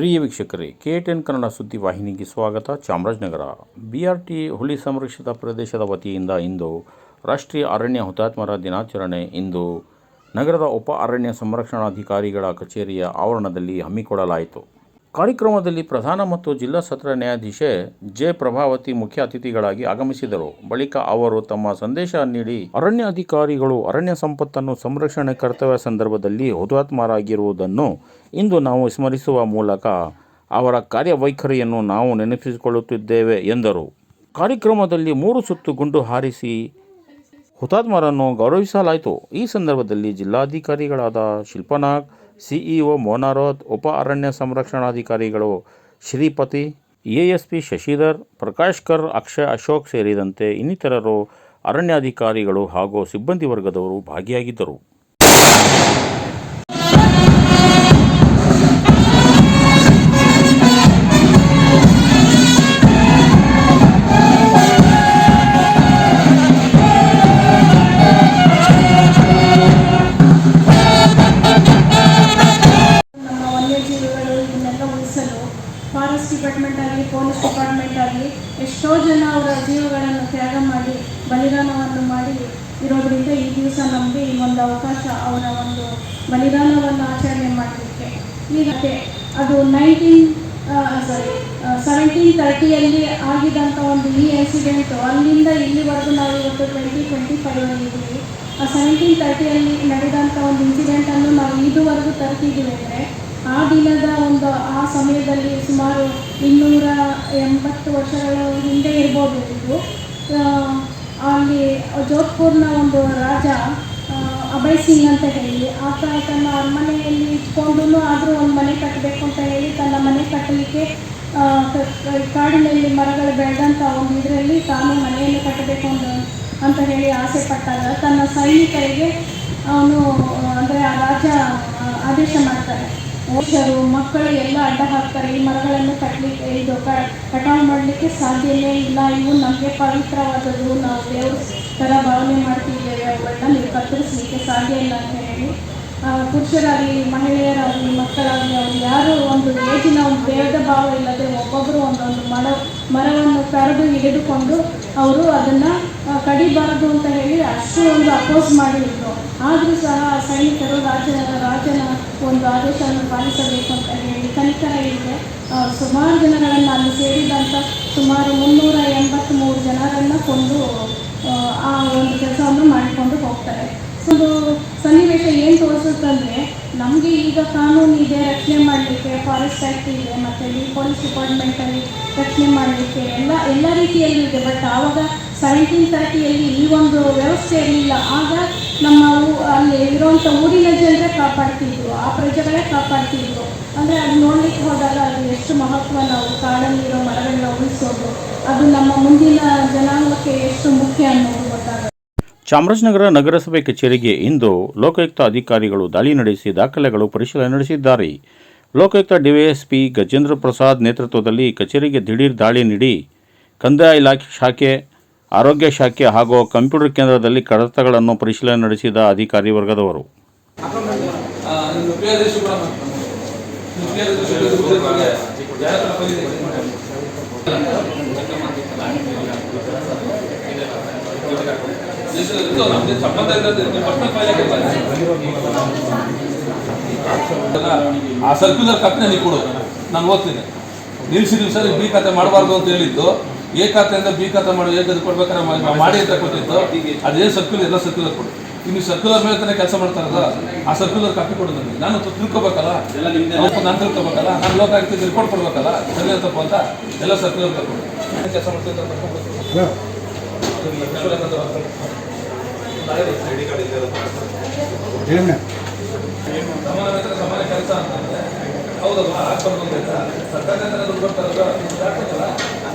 ಪ್ರಿಯ ವೀಕ್ಷಕರೇ, K ten Kannada ಸುದ್ದಿ ವಾಹಿನಿಗೆ ಸ್ವಾಗತ. ಚಾಮರಾಜನಗರ. ಬಿ ಆರ್ ಟಿ ಹುಲಿ ಸಂರಕ್ಷಿತ ಪ್ರದೇಶದ ವತಿಯಿಂದ ಇಂದು ರಾಷ್ಟ್ರೀಯ ಅರಣ್ಯ ಹುತಾತ್ಮರ ದಿನಾಚರಣೆ. ಇಂದು ನಗರದ ಉಪ ಅರಣ್ಯ ಸಂರಕ್ಷಣಾಧಿಕಾರಿಗಳ ಕಚೇರಿಯ ಆವರಣದಲ್ಲಿ ಹಮ್ಮಿಕೊಳ್ಳಲಾಯಿತು. ಕಾರ್ಯಕ್ರಮದಲ್ಲಿ ಪ್ರಧಾನ ಮತ್ತು ಜಿಲ್ಲಾ ಸತ್ರ ನ್ಯಾಯಾಧೀಶೆ ಜೆ. ಪ್ರಭಾವತಿ ಮುಖ್ಯ ಅತಿಥಿಗಳಾಗಿ ಆಗಮಿಸಿದರು. ಬಳಿಕ ಅವರು ತಮ್ಮ ಸಂದೇಶ ನೀಡಿ, ಅರಣ್ಯ ಅಧಿಕಾರಿಗಳು ಅರಣ್ಯ ಸಂಪತ್ತನ್ನು ಸಂರಕ್ಷಣೆ ಕರ್ತವ್ಯ ಸಂದರ್ಭದಲ್ಲಿ ಹುತಾತ್ಮರಾಗಿರುವುದನ್ನು ಇಂದು ನಾವು ಸ್ಮರಿಸುವ ಮೂಲಕ ಅವರ ಕಾರ್ಯವೈಖರಿಯನ್ನು ನಾವು ನೆನಪಿಸಿಕೊಳ್ಳುತ್ತಿದ್ದೇವೆ ಎಂದರು. ಕಾರ್ಯಕ್ರಮದಲ್ಲಿ ಮೂರು ಸುತ್ತು ಗುಂಡು ಹಾರಿಸಿ ಹುತಾತ್ಮರನ್ನು ಗೌರವಿಸಲಾಯಿತು. ಈ ಸಂದರ್ಭದಲ್ಲಿ ಜಿಲ್ಲಾಧಿಕಾರಿಗಳಾದ ಶಿಲ್ಪನಾಗ್ ಸಿಇಒ ಮೋನಾರೋತ್ ಉಪ ಅರಣ್ಯ ಸಂರಕ್ಷಣಾಧಿಕಾರಿಗಳು ಶ್ರೀಪತಿ, ಎಎಸ್ಪಿ ಶಶಿಧರ್ ಪ್ರಕಾಶ್ಕರ್ ಅಕ್ಷಯ್ ಅಶೋಕ್ ಸೇರಿದಂತೆ ಇನ್ನಿತರರು ಅರಣ್ಯಾಧಿಕಾರಿಗಳು ಹಾಗೂ ಸಿಬ್ಬಂದಿ ವರ್ಗದವರು ಭಾಗಿಯಾಗಿದ್ದರು. ಆಗಲಿ ಪೊಲೀಸ್ ಡಿಪಾರ್ಟ್ಮೆಂಟ್ ಆಗಲಿ ಎಷ್ಟೋ ಜನ ಅವರ ಜೀವಗಳನ್ನು ತ್ಯಾಗ ಮಾಡಿ, ಬಲಿದಾನವನ್ನು ಮಾಡಿ ಇರೋದ್ರಿಂದ ಈ ದಿವಸ ನಮಗೆ ಈ ಒಂದು ಅವಕಾಶ ಅವರ ಒಂದು ಬಲಿದಾನವನ್ನು ಆಚರಣೆ ಮಾಡಲಿಕ್ಕೆ. ಈಗತ್ತೆ ಅದು ನೈನ್ಟೀನ್ ಸಾರಿ ಸೆವೆಂಟೀನ್ ತರ್ಟಿಯಲ್ಲಿ ಆಗಿದಂಥ ಒಂದು ಈ ಇನ್ಸಿಡೆಂಟು ಅಲ್ಲಿಂದ ಇಲ್ಲಿವರೆಗೂ ನಾವು ಇವತ್ತು ಟ್ವೆಂಟಿ ಟ್ವೆಂಟಿ ಫೈವಲ್ಲಿ ಇದ್ದೀವಿ. ಆ ಸೆವೆಂಟೀನ್ ತರ್ಟಿಯಲ್ಲಿ ನಡೆದಂಥ ಒಂದು ಇನ್ಸಿಡೆಂಟನ್ನು ನಾವು ಇದುವರೆಗೂ ತರ್ತಿದ್ದೀವಿ ಅಂದರೆ ಆ ದಿನದ ಒಂದು, ಆ ಸಮಯದಲ್ಲಿ ಸುಮಾರು ಇನ್ನೂರ ಎಂಬತ್ತು ವರ್ಷಗಳ ಹಿಂದೆ ಇರ್ಬೋದು ಇದು. ಅಲ್ಲಿ ಜೋಧ್ಪುರ್ನ ಒಂದು ರಾಜ ಅಭಯ್ ಸಿಂಗ್ ಅಂತ ಹೇಳಿ, ಆತ ತನ್ನ ಅರಮನೆಯಲ್ಲಿ ಇಟ್ಕೊಂಡು ಆದರೂ ಒಂದು ಮನೆ ಕಟ್ಟಬೇಕು ಅಂತ ಹೇಳಿ ತನ್ನ ಮನೆ ಕಟ್ಟಲಿಕ್ಕೆ ಕಾಡಿನಲ್ಲಿ ಮರಗಳು ಬೆಳೆದಂಥ ಒಂದು ಇದರಲ್ಲಿ ತಾನು ಮನೆಯನ್ನು ಕಟ್ಟಬೇಕು ಅಂತ ಅಂತ ಹೇಳಿ ಆಸೆ ಪಟ್ಟಾಗ ತನ್ನ ಸೈನಿಕರಿಗೆ ಅವನು ಅಂದರೆ ಆ ರಾಜ ಆದೇಶ ಮಾಡ್ತಾರೆ. ಮನುಷ್ಯರು ಮಕ್ಕಳು ಎಲ್ಲ ಅಡ್ಡ ಹಾಕ್ತಾರೆ, ಈ ಮರಗಳನ್ನು ಕಟ್ಟಲಿಕ್ಕೆ ಇದು ಕ ಕಟಾವು ಮಾಡಲಿಕ್ಕೆ ಸಾಧ್ಯವೇ ಇಲ್ಲ. ಇವು ನಮಗೆ ಪವಿತ್ರವಾದದ್ದು. ನಾವು ದೇವ್ರ ಥರ ಭಾವನೆ ಮಾಡ್ತಿದ್ದೇವೆ. ಅವುಗಳನ್ನ ನೀವು ಕತ್ತರಿಸಲಿಕ್ಕೆ ಸಾಧ್ಯ ಇಲ್ಲ ಅಂತ ಹೇಳಿ. ಪುರುಷರಾಗಲಿ, ಮಹಿಳೆಯರಾಗಲಿ, ಮಕ್ಕಳಾಗಲಿ, ಅವ್ರು ಯಾರು ಒಂದು ಏಜಿನ ಒಂದು ಭೇದ ಭಾವ ಇಲ್ಲದೆ ಒಬ್ಬೊಬ್ಬರು ಒಂದೊಂದು ಮರ, ಮರವನ್ನು ಕರೆದು ಹಿಡಿದುಕೊಂಡು ಅವರು ಅದನ್ನು ಕಡಿಬಾರದು ಅಂತ ಹೇಳಿ ಅಷ್ಟು ಒಂದು ಅಪೋಸ್ ಮಾಡಿದ್ರು. ಆದರೂ ಸಹ ಸೈನಿಕರು ರಾಜನ ರಾಜನ ಒಂದು ಆದೇಶವನ್ನು ಪಾಲಿಸಬೇಕು ಅಂತ ಹೇಳಿ ಕನಿಕರ ಇದೆ ಸುಮಾರು ಜನಗಳನ್ನು ಅಲ್ಲಿ ಸೇರಿದಂಥ ಸುಮಾರು ಮುನ್ನೂರ ಎಂಬತ್ತ್ಮೂರು ಜನರನ್ನು ಕೊಂದು ಆ, ಒಂದು ಕೆಲಸವನ್ನು ಮಾಡಿಕೊಂಡು ಹೋಗ್ತಾರೆ. ಒಂದು ಸನ್ನಿವೇಶ ಏನು ತೋರಿಸುತ್ತಂದರೆ ನಮಗೆ ಈಗ ಕಾನೂನು ಇದೆ ರಕ್ಷಣೆ ಮಾಡಲಿಕ್ಕೆ ಫಾರೆಸ್ಟ್ ಆ್ಯಕ್ಟ್ ಇದೆ ಮತ್ತು ಇಲ್ಲಿ ಪೊಲೀಸ್ ಡಿಪಾರ್ಟ್ಮೆಂಟಲ್ಲಿ ರಕ್ಷಣೆ ಮಾಡಲಿಕ್ಕೆ ಎಲ್ಲ ಎಲ್ಲ ರೀತಿಯಲ್ಲೂ ಇದೆ. ಬಟ್ ಆವಾಗ ಸೆವೆಂಟೀನ್ ತರ್ಟಿಯಲ್ಲಿ ಈ ಒಂದು ವ್ಯವಸ್ಥೆ ಇರಲಿಲ್ಲ. ಆಗ ಅಲ್ಲಿ ಇರುವಂಥ ಊರಿನ ಜನರೇ ಕಾಪಾಡ್ತಿದ್ರು, ಆ ಪ್ರಜೆಗಳೇ ಕಾಪಾಡ್ತಿದ್ರು. ಅಂದರೆ ಅದು ನೋಡಲಿಕ್ಕೆ ಹೋದಾಗ ಅದು ಎಷ್ಟು ಮಹತ್ವ ನಾವು ಕಾಡಲ್ಲಿರೋ ಮರಗಳನ್ನ ಉಳಿಸೋದು, ಅದು ನಮ್ಮ ಮುಂದಿನ ಜನಾಂಗಕ್ಕೆ ಎಷ್ಟು ಮುಖ್ಯ ಅನ್ನೋದು ಗೊತ್ತಾಗುತ್ತೆ ಚಾಮರಾಜನಗರ ನಗರಸಭೆ ಕಚೇರಿಗೆ ಇಂದು ಲೋಕಾಯುಕ್ತ ಅಧಿಕಾರಿಗಳು ದಾಳಿ ನಡೆಸಿ ದಾಖಲೆಗಳು ಪರಿಶೀಲನೆ ನಡೆಸಿದ್ದಾರೆ. ಲೋಕಾಯುಕ್ತ ಡಿವೈಎಸ್ಪಿ ಗಜೇಂದ್ರ ಪ್ರಸಾದ್ ನೇತೃತ್ವದಲ್ಲಿ ಕಚೇರಿಗೆ ದಿಢೀರ್ ದಾಳಿ ನೀಡಿ ಕಂದಾಯ ಇಲಾಖೆ ಶಾಖೆ ಆರೋಗ್ಯ ಶಾಖೆ ಹಾಗೂ ಕಂಪ್ಯೂಟರ್ ಕೇಂದ್ರದಲ್ಲಿ ಕಡತಗಳನ್ನು ಪರಿಶೀಲನೆ ನಡೆಸಿದ ಅಧಿಕಾರಿ ವರ್ಗದವರು. ಆ, ಸರ್ಕ್ಯುಲರ್ ಕಾಪಿ ನನಗೆ ಕೊಡು. ನಾನು ಓದ್ತೀನಿ. ನಿಲ್ಸಿ ಸರ್ ಬಿ ಕತೆ ಮಾಡಬಾರ್ದು ಅಂತ ಹೇಳಿದ್ದು. ಎ ಖಾತೆಯಿಂದ ಬಿ ಖಾತೆ ಮಾಡಿ ಹೇಗೆ ಕೊಡ್ಬೇಕಾದ್ರೆ ಮಾಡಿ ಅಂತ ಕೊಟ್ಟಿತ್ತು. ಅದೇ ಸರ್ಕ್ಯುಲರ್ ಎಲ್ಲ ಸರ್ಕ್ಯುಲರ್ ಕೊಡು. ಇನ್ನು ಸರ್ಕ್ಯುಲರ್ ಮೇಲೆ ತಾನೇ ಕೆಲಸ ಮಾಡ್ತಾರಲ್ಲ ಆ ಸರ್ಕ್ಯುಲರ್ ಕಾಪಿ ಕೊಡು ನನಗೆ ನಾನು ತಿಳ್ಕೊಬೇಕಲ್ಲ? ನಾನು ತಿಳ್ಕೊಬೇಕಲ್ಲ? ನಾನು ಲೋಕ ಆಗ್ತಿದ್ದು ರಿಪೋರ್ಟ್ ಕೊಡ್ಬೇಕಲ್ಲ? ಸರಿ ತಪ್ಪ ಅಂತ ಎಲ್ಲ ಸರ್ಕ್ಯುಲರ್ ಕೊಡು. ಕೆಲಸ ಮಾಡ್ತೀನಿ ಸಮಾನ ಕೆಲಸ ಅಂತಂದ್ರೆ ಹೌದಲ್ವಾ? ಸರ್ಕಾರದಿಂದ ದುಡ್ಡು ಕೊಡ್ತಾರಲ್ಲ